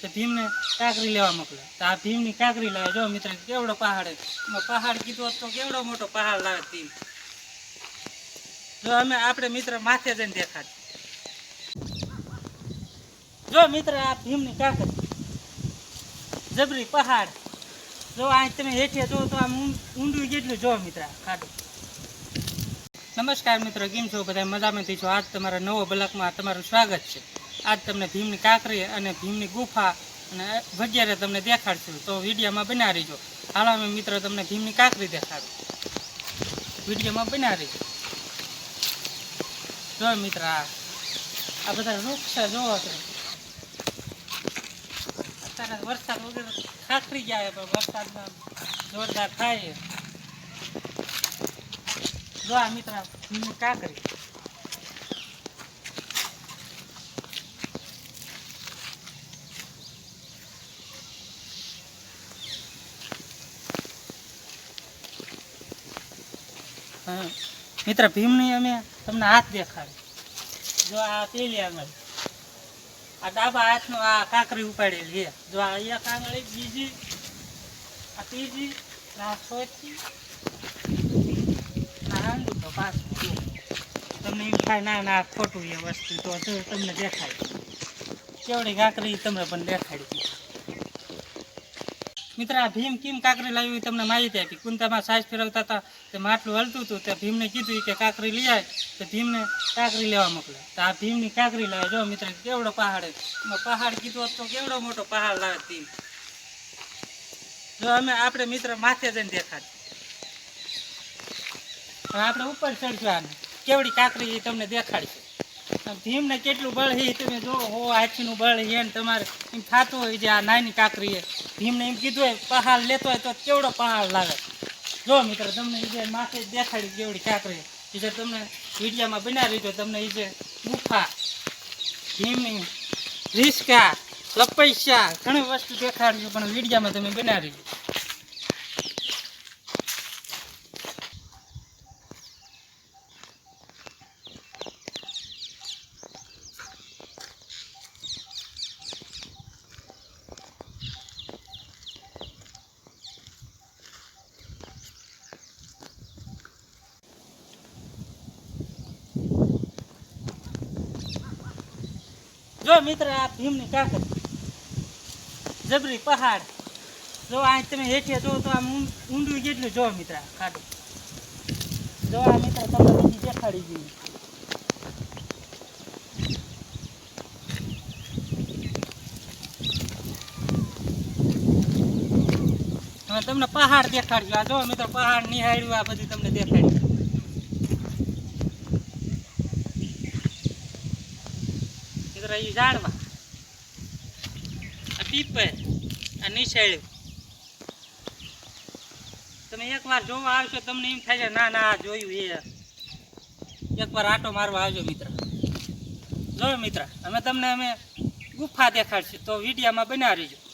તો ભીમને કાંકરી લેવા મોકલે. તો આ ભીમની કાંકરી લાવે. જો મિત્ર, કેવડો પહાડ પહાડ કીધો તો કેવડો મોટો પહાડ લાવે ભીમ? જો અમે આપણે મિત્ર માથે જઈને દેખાડ જો મિત્ર, આ ભીમની કાંકરી. જબરી પહાડ. જો આ તમે હેઠે જો, તો આમ ઊંડું કેટલું જો મિત્ર, ખાડું. નમસ્કાર મિત્રો, કેમ છો? બધા મજામાંથી છો આજ તમારા નવો બ્લોકમાં તમારું સ્વાગત છે. આજ તમને ભીમની કાંકરી અને ભીમની ગુફા અને વગેરે તમને દેખાડશું. તો વિડીયોમાં બના રહીજો. હાલો અમે મિત્રો તમને ભીમની કાંકરી દેખાડું. વિડીયોમાં બના રહીજો. જો મિત્ર, આ બધા વૃક્ષ છે જોવો તમે. અત્યારે વરસાદ વગર ખાખરી જાય પણ વરસાદમાં જોરદાર થાય છે. જો આ મિત્ર, ભીમની કાંકરી. મિત્ર ભીમની અમે તમને હાથ દેખાડી જો આ પેલી આંગળી. આ ડાબા હાથનો આ કાંકરી ઉપાડેલી છે. જો આ એક આંગળી, બીજી, આ ત્રીજી આ ચોથી આંગળી પાછું તમને એમ થાય, ના ના ખોટું એ વસ્તુ. તો તમને દેખાય. કેવડી કાંકરી તમને પણ દેખાડી મિત્ર, આ ભીમ કેમ કાંકરી લાવી તમને માહિતી આપી? કુંતામાં સાસ ફેરવતા હતા, તે માટલું હલતું હતું, તે ભીમને કીધું કે કાંકરી લઈ આવે તો ભીમને કાંકરી લેવા મોકલે તો આ ભીમની કાંકરી લાવે, જો મિત્ર, કેવડો પહાડ પહાડ કીધો તો કેવડો મોટો પહાડ લાવે ભીમ જો અમે આપણે મિત્ર માથે જઈને દેખાડ પણ આપણે ઉપર ચડશું આને. કેવડી કાંકરી એ તમને દેખાડશે. ભીમને કેટલું બળ છે તમે જો હો હાથીનું બળ છે ને તમારે એમ થતું હોય જે આ નાની કાંકરી છે ભીમને એમ કીધું હોય, પહાડ લેતો હોય તો કેવડો પહાડ લાગે? જો મિત્ર, તમને જે માથે દેખાડી કેવડી કાંકરી એ જે તમને વિડીયામાં બનાવી તો તમને એ જે ગુફા, ભીમની રિસ્કા, લપૈસા, ઘણી વસ્તુ દેખાડ્યું પણ વિડીયામાં તમે બનાવી જો મિત્ર, આ ભીમની કાંકરી જબરી પહાડ. જો આ તમે હેઠે જો, તો આમ ઊંડું કેટલું જો મિત્ર ખાડું. જો આ મિત્ર, તમને બધી દેખાડી ગયું તમને પહાડ દેખાડ્યું આ જો મિત્ર, પહાડ નિહાળ્યું, આ બધું તમને દેખાડ્યું. એ ઝાડવા આ પીપર આ તમે એકવાર જોવા આવશો તમને એમ થાય છે ના ના જોયું એ એકવાર આટો મારવા આવજો મિત્ર જો મિત્ર અમે તમને અમે ગુફા દેખાડશું તો વિડીયામાં બનાવી રહીજો